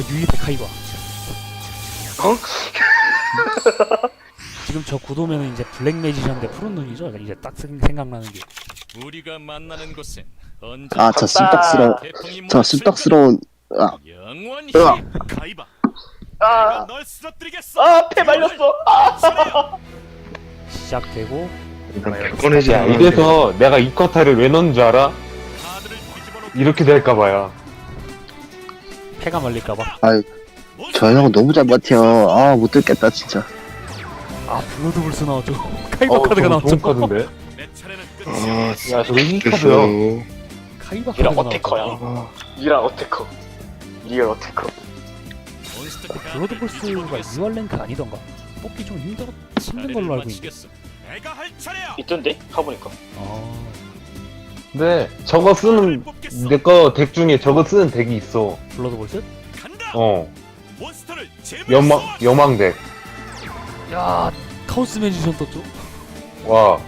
와 유이대 카이바 어? 지금 저 구도면은 이제 블랙 매지션 대 푸른 눈이죠? 이제 딱 생- 생각나는 게. 우리가 만나는 곳엔 언제 아, 저 쑥덕스러운, 태풍이 저 쑥덕스러운, 아, 영원히. 가이바. 아, 내가 널 쓰러뜨리겠어. 아, 패 말렸어. 아, 시작되고. 꺼내지 야, 이래서 내가 이 쿼타를 왜 넣은 줄 알아? 이렇게 될까봐야. 패가 말릴까봐 아, 저 형은 너무 잘 버텨. 아, 못 들겠다, 진짜. 아 블러드볼스 나왔죠 카이바 어, 카드가 나왔죠 좋은 카드인데? 아, 끝이야 야, 저거 이 카드야. 카이바 카드가. 나왔죠 리얼 어태커. 리얼 뒤집어 놓겠어. 2월 랭크 아니던가 뽑기 좀 힘들, 힘든 걸로 알고 있는데 있던데? 가보니까. 아 근데 저거 쓰는 내 거 덱 중에 저거 쓰는 덱이 있어. 블러드볼스? 간다 어, 몬스터를 제물 여망. 여망 덱. 야 카오스 매지션 떴죠? 와,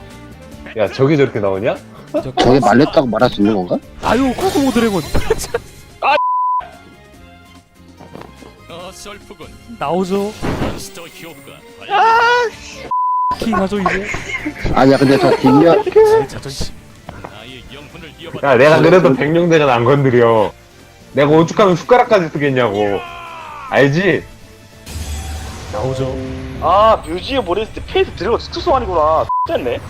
야 저게 저렇게 나오냐? 저 저게 말렸다고 말할 수 있는 건가? 아유 코코모 드래곤 어설프군 나오죠 몬스터 효과 킹하죠 이제 아니야, 근데 저 뒷면, 아이, 자존심 야, 내가 그래도 백룡대전 안 건드려. 내가 오죽하면 숟가락까지 쓰겠냐고. 알지? 나오죠 아, 뮤지에 모랬을 때 페이스 드래곤 투소환이구나. 됐네.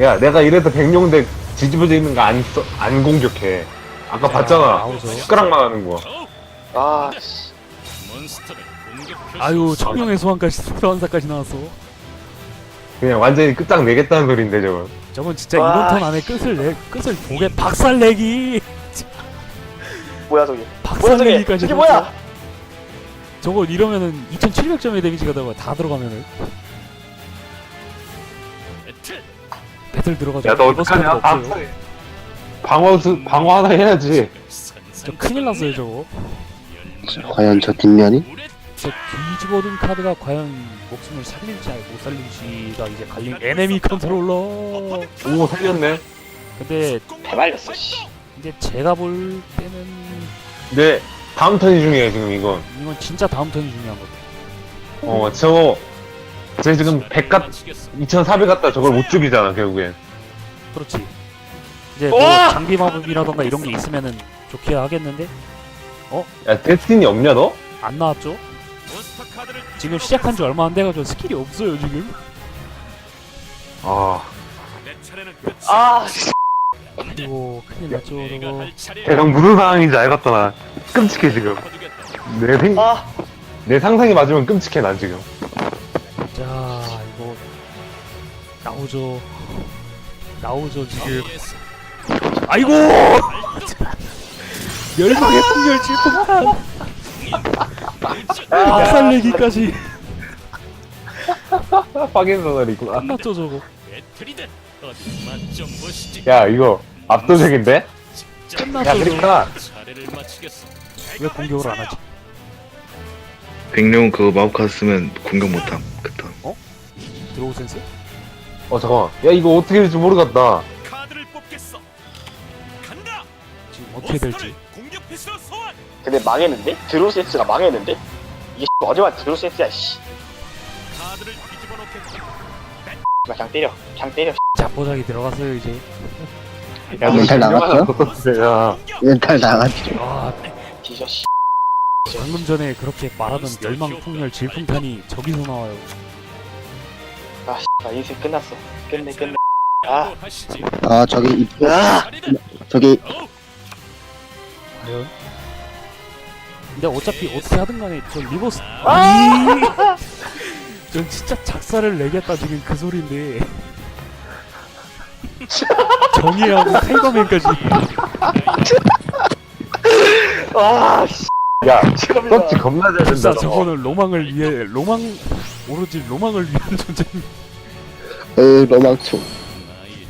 야, 내가 이래서 백룡대 뒤집어져 있는 거안 써, 안 공격해. 아까 자, 봤잖아. 나오죠 숟가락만 하는 거. 아, 씨. 아유 청룡의 소환까지 소환사까지 나왔어 그냥 완전히 끝장내겠다는 소린데, 저거. 저건 진짜 와, 이번 턴 안에 끝을 내 끝을 보게 박살내기 뭐야, 저게. 박살내기까지 저게 뭐야? 저거 이러면은 2700점의 데미지가 들어가 다 들어가면은 배틀 들어가죠 야, 너 어떡하냐? 없어요 방어, 수, 방어 하나 해야지. 저 큰일 났어요 저거 과연 저 뒷면이? 저 뒤집어둔 카드가 과연 목숨을 살릴지 아니 못 살릴지가 이제 갈린 에네미 컨트롤러 오, 살렸네. 근데 패 말렸어, 씨. 이제 제가 볼 때는 네, 다음 턴이 중요해, 지금 이건. 이건 진짜 다음 턴이 중요한 거죠 어, 저거, 쟤 지금 100 갔, 2400 갔다 저걸 못 죽이잖아, 결국엔. 그렇지 이제 뭐 우와! 장비 마법이라던가 이런 게 있으면은 좋게 하겠는데 야, 데스티니 없냐, 너? 안 나왔죠 지금 시작한 지. 얼마 안 돼가지고 스킬이 없어요 지금 아, 아, 씨. 그리고 큰일 났죠 저거 대강 무슨 상황인지 알겠다, 나. 끔찍해, 지금. 내 생, 아, 내 상상이 맞으면 끔찍해, 난 지금. 자 이거 나오죠 나오죠 지금 아이고 멸망의 풍열 질풍탄 박살내기까지. 파괴 소설이구나. 끝났죠 저거. 배틀이다 어디 맛좀 보시지. 야, 이거 압도적인데? 끝났죠 야, 저거 그러니까, 차례를 마치겠어. 왜 공격을 안 하지 백룡 그거 마법카드 쓰면 공격 못함 그턴 드로우 센스? 어, 잠깐만. 야, 이거 어떻게 될지 모르겠다. 카드를 뽑겠어. 간다. 지금 어떻게 될지 근데 망했는데? 드로우 센스가 망했는데? 이게 마지막 드로우 센스야, 씨. 카드를 뒤집어 놓겠다 그냥 때려. 그냥 때려. 자포자기 들어갔어요 이제 야, 멘탈 나갔어? 야, 멘탈 나가지. 아 뒤져, 씨. 방금 전에 그렇게 말하던 멸망 풍열 질풍탄이 저기서 나와요 아, 씨. 나 인생 끝났어. 끝내, 끝내. 아. 아, 저기, 입- 아! 저기, 과연? 근데 어차피 어떻게 하든 간에 저 리버스 아! 전 진짜 작사를 내겠다 지금 그 소리인데 정의하고 카이버맨까지 아, 씨. 야. 떡지 겁나 잘 진짜 된다. 너. 저거는 로망을 위해 로망 오로지 로망을 위한 존재 으, 로망초.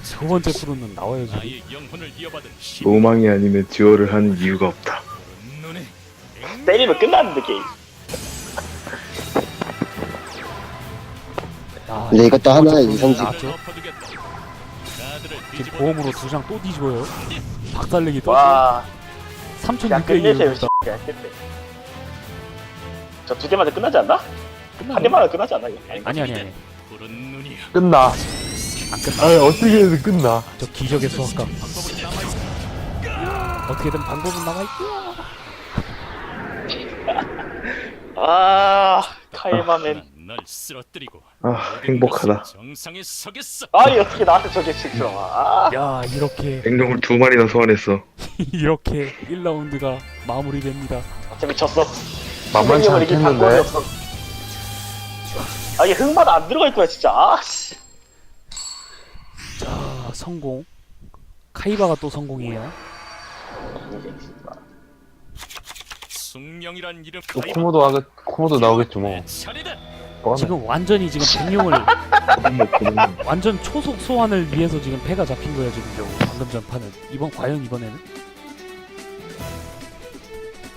두 번째 프로는 힘 로망이 아니면 듀얼을 한 이유가 없다 때리면 끝났는데, 게임. 아, 근데 이것도 하나의. 나왔죠? 엎어두겠다 카드를 지금 보험으로 두 장 또 뒤집어요 박살내기 또 와. 그냥 끝내세요, 3,600원 씨. 그냥 끝내. 저두 개만 더 끝나지 않나? 끝나 한 개만 더 끝나지 않나? 이거? 아니 아니 아니. 끝나. 안 끝나 아니, 어떻게든 끝나. 저 기적의 남아있어. 어떻게든 방법은 남아 있고 아, 카이마맨. 날 쓰러뜨리고 아 행복하다 정상에 서겠어. 아니, 어떻게 나한테 저게 지금. 아, 야 이렇게 백룡을 두 마리나 소환했어 이렇게 1라운드가 마무리됩니다 어차피 졌어. 만만치 이길 않겠는데? 없어. 아, 이게 흑마다 안 들어갈 거야, 진짜. 아, 씨. 자 성공 카이바가 또 성공이에요 숙명이란 이름 또 코모도 하겠, 코모도 나오겠지 뭐. 차례다. 뻔해. 지금 완전히 지금 백룡을 뭐 그런 완전 초속 소환을 위해서 지금 패가 잡힌 거예요 지금 저거 방금 전 판은 이번 과연 이번에는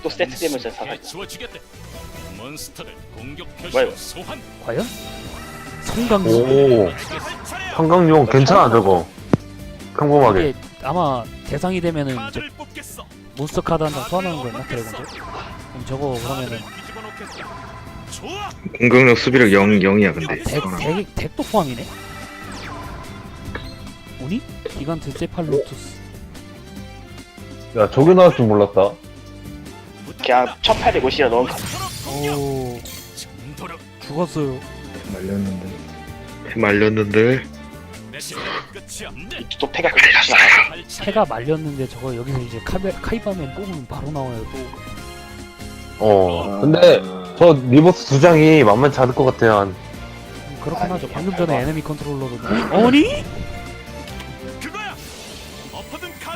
또 세트 되면 진짜 사갈 주어주겠대. 몬스터를 공격 표시로? 소환. 과연 오, 한강용 괜찮아, 저거. 평범하게. 이게 아마 대상이 되면은 이제 카드를 뽑겠어. 몬스터 카드 한 장 소환하는 거였나 드래곤들 그럼 저거 그러면은. 공격력 수비력 0, 0이야 근데 덱, 덱, 덱도 포함이네 우니? 기간트 세팔로투스 야, 저게 나올 줄 몰랐다. 그냥 1850이라 넣은 거. 오 죽었어요 말렸는데 말렸는데. 또 패가 차례. 패가 말렸는데 저거 여기서 이제 카베, 카이바맨 뽑으면 바로 나와요 또 어. 근데, 저 리버스 두 장이 만만치 않을 것 같아요. 한. 음, 그렇긴 하죠 방금 전에 에너미 컨트롤러도 아니?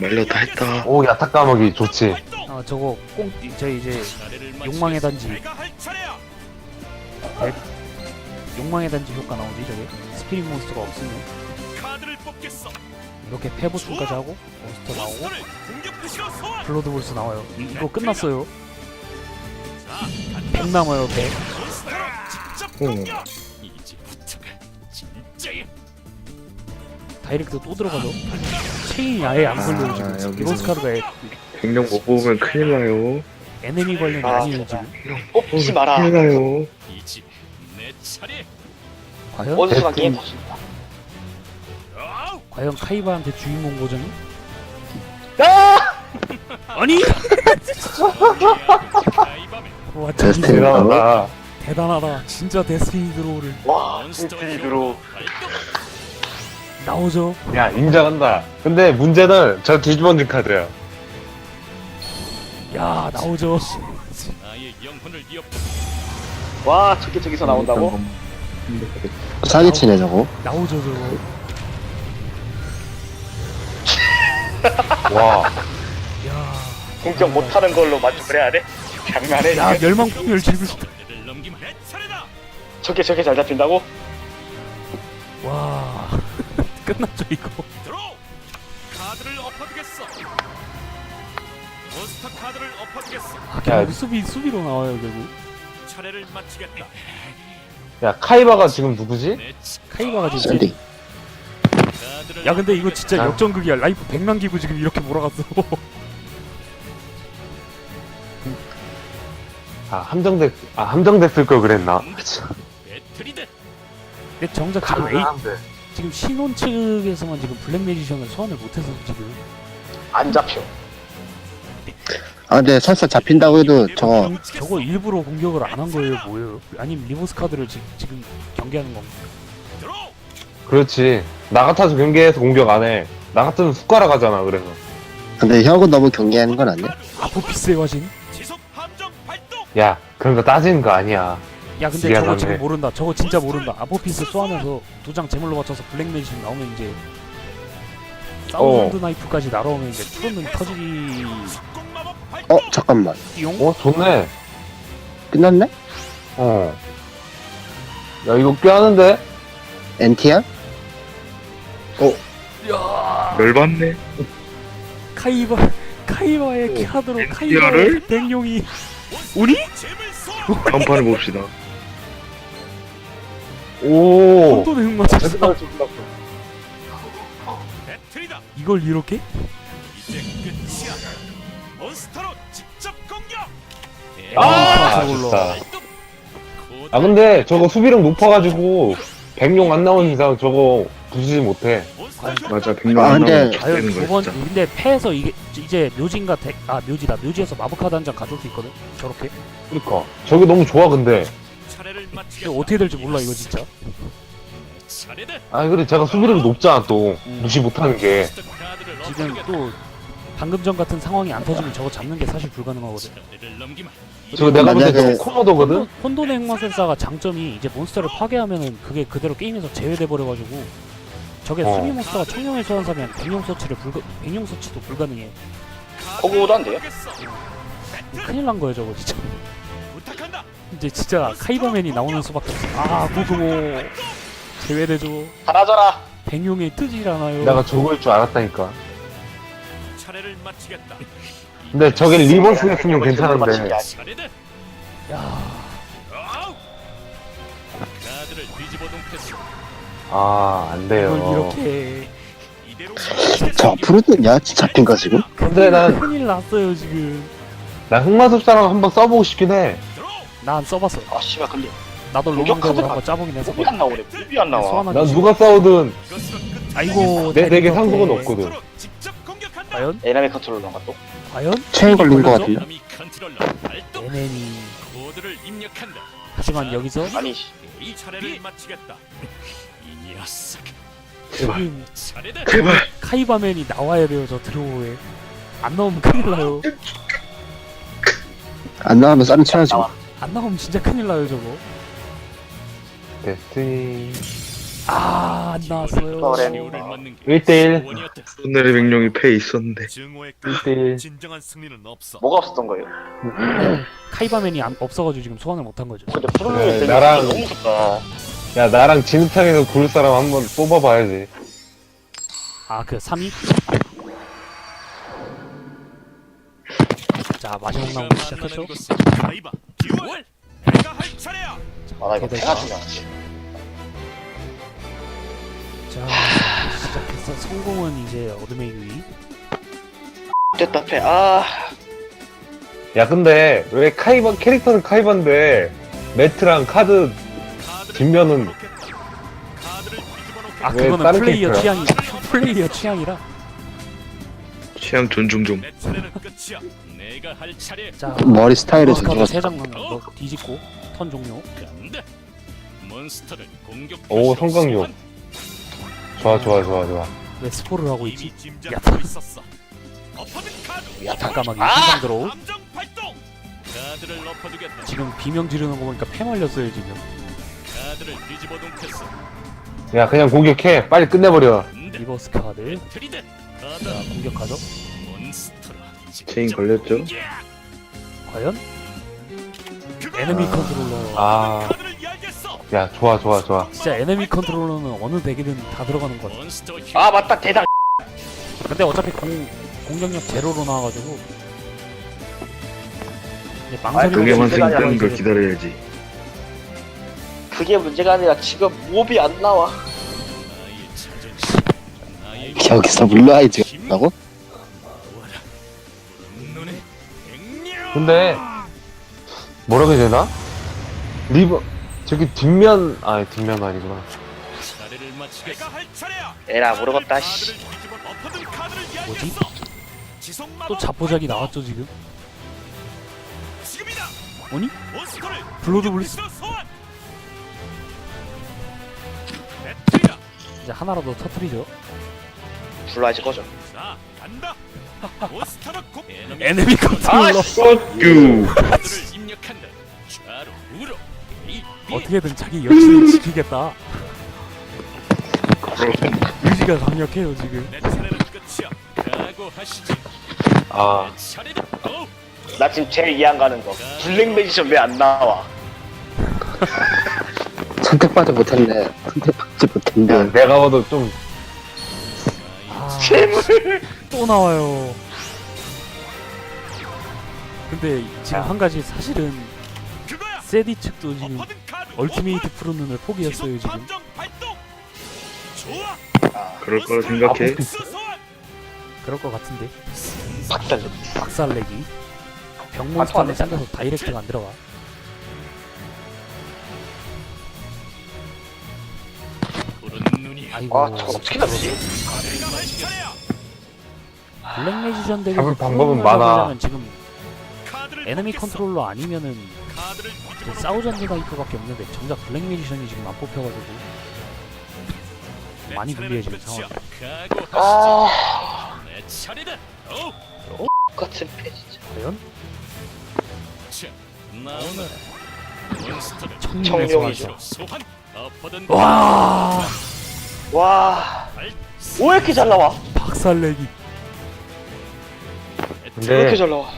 말렸다 했다 오, 야타 까먹이 좋지. 아 저거 꽁 저 이제 욕망의. 단지. 욕망의 단지 효과 나오지 저게 스피릿 몬스터가 없으면 카드를 뽑겠어. 이렇게 패보충까지 하고 몬스터 나오고 몬스터를 공격 표시로 소환. 블러드 볼스 나와요 이, 이거 끝났어요 자, 100 남아요 100 몬스터로 직접 공격. 이제부터가 진짜야. 다이렉트 또 들어가죠 체인이 아예 안 걸려요 지금 아, 여기서. 리버스 카드가 에- 백룡 못 뽑으면 큰일 나요 에네미 관련이 아, 아니에요 지금 뽑지 마라. 큰일 나요 이제 내 차례. 과연? 원수가 게임 터진다. 과연 카이바한테 주인공 고정이? 아! 아니! 와. 진짜 대단하다. 대단하다 진짜 데스티니 드로우를 와, 스피드로. 활동. 나오죠 야, 인정한다. 근데 문제는 저 뒤집어진 카드야. 야 나오죠 와, 저게 저기서 나온다고? 사기치네 저거 나오죠 저거 와. 야, 공격 못하는 걸로 만족을 해야 돼? 장난해, 야 차례를 넘기면 내 차례다. 저게 저게 잘 잡힌다고? 와 끝났죠 이거. 카드를 엎어두겠어. 몬스터 카드를 엎어두겠어. 아 결국 수비 수비로 나와요 결국 차례를 마치겠다. 야, 카이바가 지금 누구지? 내 차- 카이바가 지금 샌딩 카드를 야 근데 이거 진짜 아. 역전극이야 라이프 100만 기고 지금 이렇게 몰아갔어 아, 함정됐, 아, 함정됐을 걸 그랬나? 배틀이다. 근데 정작 지금 A 가능한데. 지금 신혼 측에서만 지금 블랙 매지션을 소환을 못해서 지금 안 잡혀. 아 근데 설사 잡힌다고 해도 저거 저거 일부러 공격을 안 한 거예요 뭐예요 아니면 리버스 카드를 지, 지금 경기하는 건가. 그렇지. 나 같아서 경기에서 공격 안 해. 나 같으면 숟가락 하잖아, 그래서. 근데 혁은 너무 경계하는 건 아니야? 아포피스의 화신. 야, 그런 거 따지는 거 아니야. 야 근데 미안하네. 저거 지금 모른다 저거 진짜 모른다 아포피스 쏘하면서 두 장 제물로 맞춰서 블랙 매지션 나오면 이제 사운드 나이프까지 날아오면 이제 투런은 터지기. 어 잠깐만 띠용 어, 좋네. 끝났네? 어. 야, 이거 꽤 하는데? NTR? 야 열받네 카이바 카이바의 카드로 NTR 카이바의 를? 백룡이 우니? 판에 봅시다 오. 흑 맞췄어 배틀이다. 이걸 이렇게? 이제 끝이야. 몬스터로 직접 공격. 아, 아, 아쉽다. 아 근데 저거 수비력 높아가지고 백룡 안 나오는 이상 저거 부수지 못해. 맞아 백룡 아, 안 근데- 나오면 아유 되는 거야 두번 진짜 근데 패에서 이게 이제 묘진과 덱, 아 묘지다 묘지에서 마법카드 한 장 가져올 수 있거든 저렇게 그러니까 저게 너무 좋아 근데. 근데. 어떻게 될지 몰라 이거 진짜. 아 그래 제가 수비력이 높잖아 또 무시 못하는 게. 지금. 또 방금 전 같은 상황이 안 터지면 저거 잡는 게 사실 불가능하거든. 저거 내가 볼 때 만약에- 저거 코모도거든. 혼돈- 혼돈의 핵마술사가 장점이 이제 몬스터를 파괴하면은 그게 그대로 게임에서 제외돼 버려가지고 저게 어. 수비 몬스터가 청룡의 소환사면 백룡 서치를 불가 백룡 서치도 불가능해 거구도 안 돼요? 큰일 난 거예요 저거 진짜. 이제 진짜 카이바맨이 나오는 수밖에 없어 아 구구모 제외되죠 사라져라. 백룡이 뜨질 않아요 내가 저거일 줄 알았다니까. 차례를 마치겠다. 근데 저게 맞힌 게 괜찮은데. 아니야. 아 안 돼요. 이걸 이렇게 저 앞으로는 야채 잡힌가 지금? 근데 난 큰일 났어요 지금 나 흑마술사랑 한번 써보고 싶긴 해. 들어. 난 써봤어 아 씨발 근데 나도 공격 로망적으로 카드가- 한번 짜보긴 했어 몹이 안 나오네. 몹이 안 나와. 소환하기 난. 누가 싸우든. 아이고 내 대리석에. 상속은 없거든. 과연? 에나미 컨트롤러인가 또? 과연? 체인 걸린 거 걸렸죠? 같은데? NN이. 하지만 여기서 아니 씨. 이 차례를 마치겠다. 이 녀석. 차례다. 제발 카이바맨이 나와야 돼요 저 드로우에 안 나오면 큰일 나요 안 나오면 쌈 쳐야지. 나와. 안 나오면 진짜 큰일 나요 저거 데스티니 아 안 나왔어요 그래. 우를 맞는 게 1대1 원이었다. 오늘의 백룡이 패에 있었는데 증오의 1대1 진정한 승리는 없어. 뭐가 없었던 거예요? 카이바맨이 안, 없어가지고 지금 소환을 못한 거죠 근데 네, 푸르메 때문에 나랑- 너무 무섭다. 야 나랑 진흙탕에서 구를 사람 한 번 뽑아봐야지 아 그 3위? 자 마지막 라운드 시작했죠? 만나는 곳은 가이바 기월. 내가 할 차례야. 아나 이거 걔들 패가 다. 중요하지. 자 시작했어 성공은 이제 어둠의 유이 됐다 패. 아 야 근데 왜 카이바 캐릭터는 카이바인데 매트랑 카드 뒷면은-. 아 왜 그거는 다른 플레이어 캐릭터야? 취향이 플레이어 취향이라 취향 존중 좀 내 차례는 끝이야. 내가 할 차례. 자 머리 스타일을 좀. 3장 너 뒤집고 턴 종료 간다. 몬스터를 공격. 오, 성광요. 좋아 좋아 좋아 좋아 왜 스포를 하고 있지? 이미 짐작하고 야타. 있었어. 엎어진 카드. 야, 잠깐만 아! 한장 들어오 감정 발동. 카드를 엎어두겠다. 지금 비명 지르는 거 보니까 패 말렸어요 지금 카드를 뒤집어 놓겠어. 야 그냥 공격해 빨리 끝내버려. 리버스 카드. 자 공격하죠. 체인 걸렸죠? 과연? 에너미 컨트롤러 아 카드를 이야기했어. 야 좋아 좋아 좋아 진짜 에너미 컨트롤러는 어느 덱이든 다 들어가는 거 같아 몬스터 힘. 아 맞다 대장. 근데 어차피 공, 공격력 제로로 나와가지고 이제 망설이고 그게만 문제가 아니라 생기는 걸 이제 기다려야지 그게 문제가 아니라 지금 몹이 안 나와. 여기서 물러야지. 라고? 근데 뭐라고 해야 되나? 리버 저기 뒷면 아 뒷면 아니구나. 에라 모르겠다 씨. 뭐지? 또 자포자기 나왔죠 지금. 아니? 공격 블리스. 이제 하나라도 터트리죠 불러야지 꺼져. 에너미 컨트롤러 유. A, B. 어떻게든 자기 여친을 지키겠다 의지가 강력해요 지금. 아. 나 지금 제일 이해 안 가는 거. 블랙 매지션 왜 안 나와? 선택받지 못했네. 선택받지 야, 못했네. 내가 봐도 좀 아. 또 나와요 근데 지금 야. 한 가지 사실은. 세디 측도 지금 엎어둔 카드. 얼티메이트 프로눈을 포기했어요 지금. 아, 그럴 거라 생각해. 그럴 것 같은데 박살 박살내기 아, 병몬스터는 안 생겨서 다이렉트가 안 들어가 아이고 아 저거 어떻게 잡지? 블랙 매지션 덱에서 잡을 방법은 많아. 잡으려면 지금 에너미. 컨트롤러 아니면은 그 사우전드 나이프밖에 없는데 정작 블랙 매지션이 지금 안 뽑혀가지고 내 많이 불리해지는. 상황. 아 내 차례다. 어, 똑같은 패 진짜 과연. 몬스터를 청룡이죠. 소환사 소환. 엎어든 와 와 왜 이렇게 잘 나와? 박살내기 왜 이렇게 잘 나와?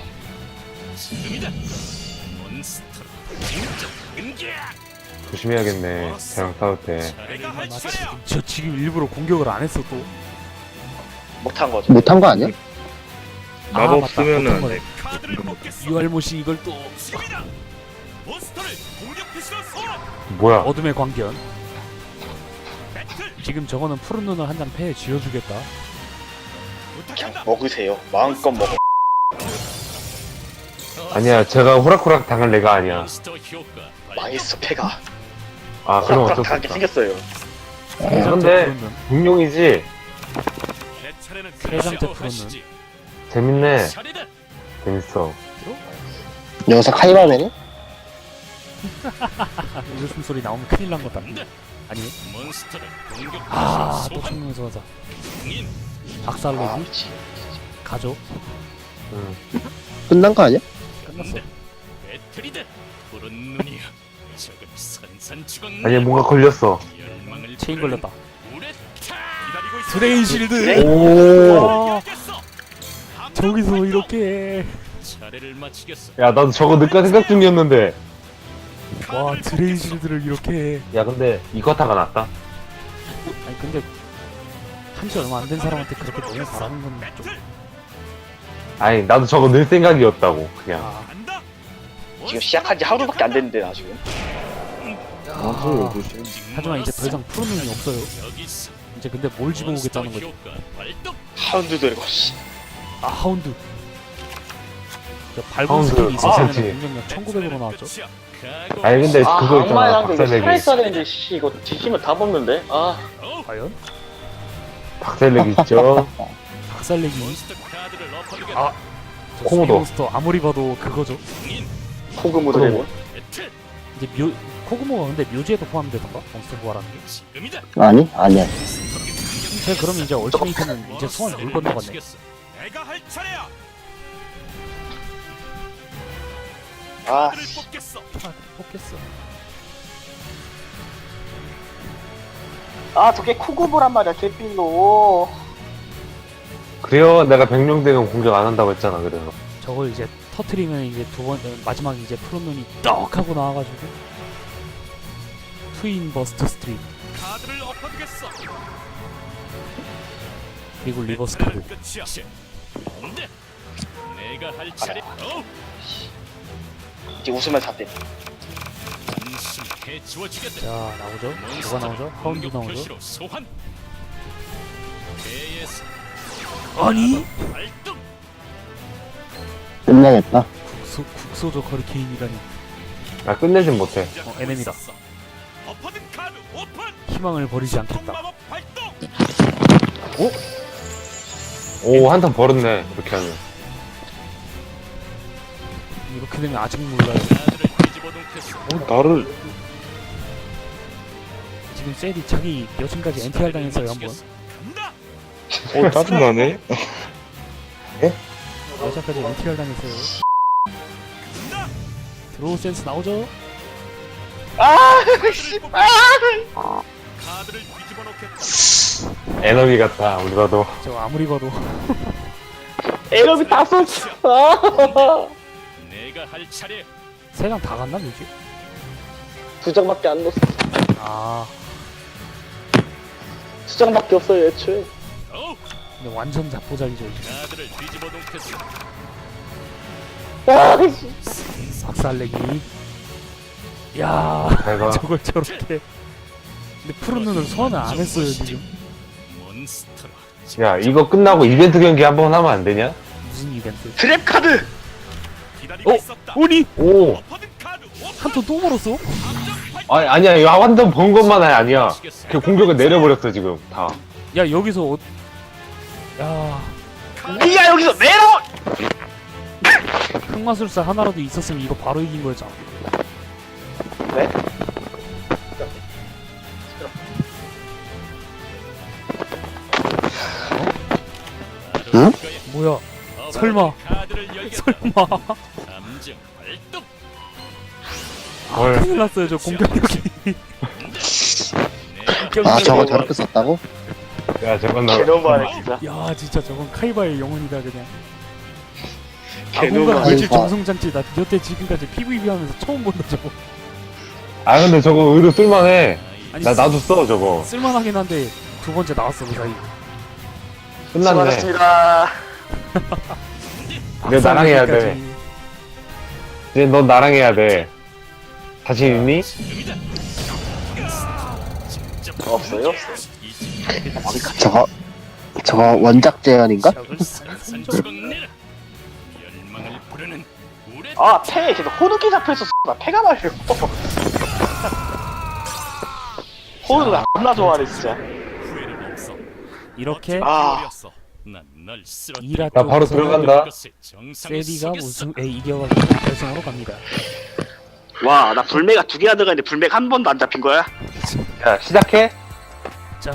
조심해야겠네. 쟤랑 싸울 때. 저 지금 일부러 공격을 안 했어 또 못한 거죠. 못한 거 아니야? 아, 마법 맞다. 쓰면은 어떤 거래. 네. 유알못이 이걸 또. 뭐야? 어둠의 광견 지금 저거는 푸른 눈을 한 장 패에 쥐어주겠다. 먹으세요. 마음껏 먹어. 아니야, 제가 호락호락 당할 내가 아니야. 망했어 패가. 아, 그럼 어쩔 수 호락호락하게 없다. 생겼어요. 눈 공룡이지? 내 차례는 세 장째 끝이야. 푸른 하시지. 재밌네. 재밌어. 여기서 카이바면은? 이거 숨소리 나오면 큰일 난 거다. 아니에요? 공격 아또. 청룡의 소환사 인아 박살내기 미치. 가죠 응. 끝난 거 아니야? 끝났어. 아니, 뭔가 걸렸어. 체인 걸렸다. 드레인 실드? 오! 와. 저기서 이렇게. 야, 나도 저거 늦까 생각 중이었는데. 와 드레인. 실드를 이렇게 야, 근데 이거타가 낫다. 아니 근데 한지 얼마 안 된 사람한테 그렇게 너무 바라는 건좀 아니, 나도 저거 늘 생각이었다고, 그냥. 아. 지금 시작한 지 하루밖에 안 됐는데 나 지금. 아, 하지만 이제 더 이상 푸른 눈이 없어요 이제 근데 뭘 집어오겠다는 몬스터 거지. 하운드 들고 씨. 아 하운드 저 밟은 하운드, 스킬이 있었으면 괜찮지. 공격력 1900으로 나왔죠. 아니, 근데 아 그거 있잖아, 이거 박살내기. 살아있어야 되는데 씨 이거 뒤지면 다 먹는데. 아 어, 과연? 박살내기 있죠? 박살내기 몬스터. 아. 저 코모도. 스피몬스터 아무리 봐도 그거죠 인 코그모 드래곤. 이제 묘 코그모가 근데 묘지에도 포함되던가? 몬스터 부활하는 게. 아니, 아니야. 제가 그럼 이제 얼티메이트는 이제 소환 물 건너갔네. 내가 할 차례야. 아. 뽑겠어. 아 뽑겠어 아 저게 코그모란 말이야 개삔로. 그래요, 내가 백룡대는 공격 안 한다고 했잖아, 그래서. 저걸 이제 터트리면 이제 두 번 마지막에 이제 푸른 눈이 떡 하고 나와가지고 트윈 버스트 스트림 카드를 엎어주겠어. 그리고 리버스 카드 끝이야. 안돼. 내가 할 차례. 어, 이제 웃으면 해주어 주겠다. 자 나오죠? 뭐가 나오죠? 하운드 나오죠? 아니? 발동. 끝나겠다. 국소, 국소적 허리케인이라니 나 끝내진 못해. 어, 오픈. 희망을 버리지 않겠다. 오, 한턴 벌었네, 이렇게 하면. 이렇게 되면 아직 몰라요 놓겠어. 나를 지금 셀이 자기 여신까지 NTR 당했어요 한번 간다. 어 짜증나네 여자까지 NTR 당했어요 드로우 센스 나오죠? 카드를 뒤집어 놓겠다. 에너미 같다, 우리 봐도. 저 아무리 봐도 에너미 다 썼어. 내가 할 차례. 세 장 다 갔나 묘지? 두 장밖에 안 넣었어. 아 두 장밖에 없어요 애초에. 어, 근데 완전 잡보작이죠 이제 카드를 뒤집어 놓겠어. 아 씨. 박살내기 야 내가. 저걸 저렇게 근데 푸른 눈을 소환을 안 했어요 지금 몬스터로. 야, 이거 끝나고 이벤트 경기 한 번 하면 안 되냐? 무슨 이벤트? 트랩 카드! 어? 오니 오 엎어둔 카드. 한턴 또 멀었어? 아니 아니야 이거 완전 번 것만 아니야 그 공격을 내려버렸어 지금 다 야 여기서 어... 야 니가 여기서 내려! 흑마술사 하나라도 있었으면 이거 바로 이긴 거였잖아. 네? 응? 뭐야? 설마. 설마? 감정 발동. 헐 큰일 났어요 저 공격력이. 아 저거 저렇게 썼다고? 야 저건 나 개너무하네 진짜 야 진짜 저건 카이바의 영혼이다 그냥. 아 뭔가 물질 카이바. 정성장치 나 여태 지금까지 PVP 하면서 처음 본다 저거. 아 근데 저거 의외로 쓸만해 아니 나 나도 써 저거 쓸만하긴 한데 두 번째 나왔어 그 사이. 끝났네 수고하셨습니다 내 나랑 해야 돼. 이제 넌 나랑 해야 돼 자신 있니? 없어요 저거 저거 원작 재현인가? 아 패! 계속 호두기 잡혀있어 나 패가 말려 호두 나 겁나 좋아하네 진짜. 이렇게 아. 어렸어. 난널 쓰러. 이라 나 바로 들어간다 세디가 우승에 이겨가지고 결승으로 갑니다. 와 나 불매가 두 개나 들어가는데 불매가 한 번도 안 잡힌 거야? 야 시작해 자